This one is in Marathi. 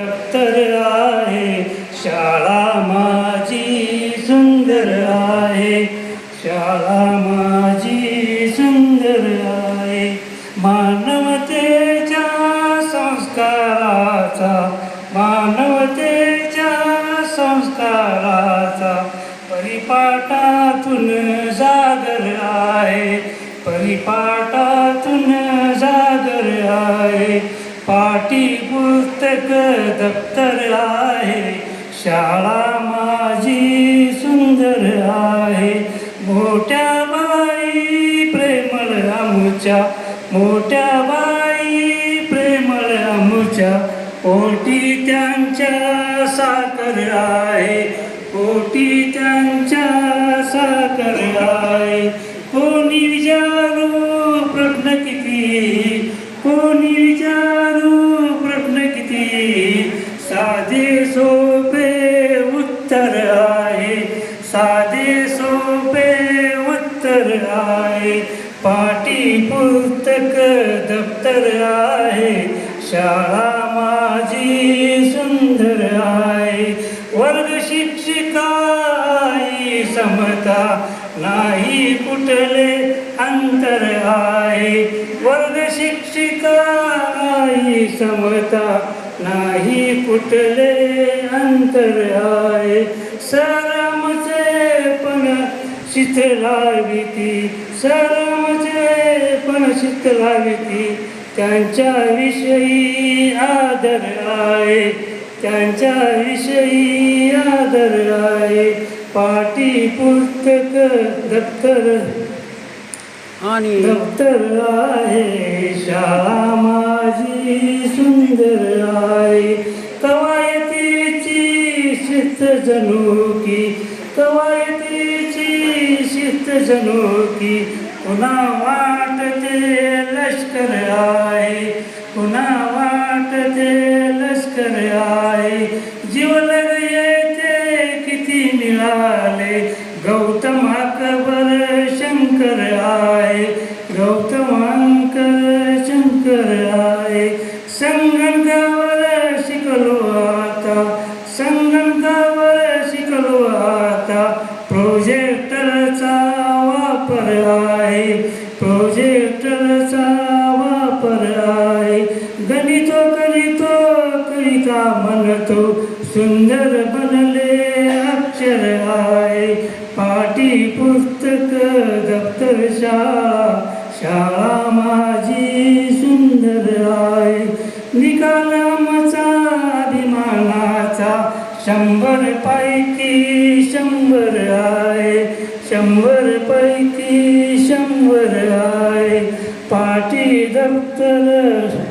दफ्तर आहे शाळा माझी सुंदर आहे. शाळा माझी सुंदर आहे. मानवतेच्या संस्काराचा मानवतेच्या संस्काराचा परिपाठातून जागर आहे. परिपाठातून जागर आहे. पाटी पुस्तक दप्तर आहे. शाळा माझी सुंदर आहे. मोठ्या बाई प्रेमळ आमच्या मोठ्या बाई प्रेमळ आमच्या. पोटी त्यांच्या साखर आहे. पोटी त्यांच्या साखर आहे. कोणी विचारू प्रश्न किती? कोणी साधे सोपे उत्तर आहे. साधे सोपे उत्तर आहे. पाठी पुस्तक दप्तर आहे. शाळा माझी सुंदर आहे. वर्ग शिक्षिका आई समता नाही कुठले अंतर आहे. वर्ग शिक्षिका आई समता नाही कुठले अंतर आहे. सरमचे पण शिथलाविती सरमचे पण शिथलाविती त्यांच्या विषयी आदर आहे. त्यांच्या विषयी आदर आहे. पाठी पुस्तक दप्तर आणि दप्तर आहे. शिस्त जणू की कवायतीची शिस्त जणू की पुन्हा वाटते लष्कर आहे पुन्हा वाटते लष्कर आहे जीवन येते किती मिळाले गौतम अकबर शंकर आहे गौतम अंकर शंकर आहे संगणकावर आहे प्रोजेक्टरचा वापर आहे गणितो करीतो कविता म्हणतो सुंदर बनले अक्षर आहे पाठी पुस्तक दप्तर शाळा। शाळा माझी सुंदर आहे निकाल शंभर पैकी शंभर आहे. शंभर पैकी शंभर आहे. पाठी दप्तर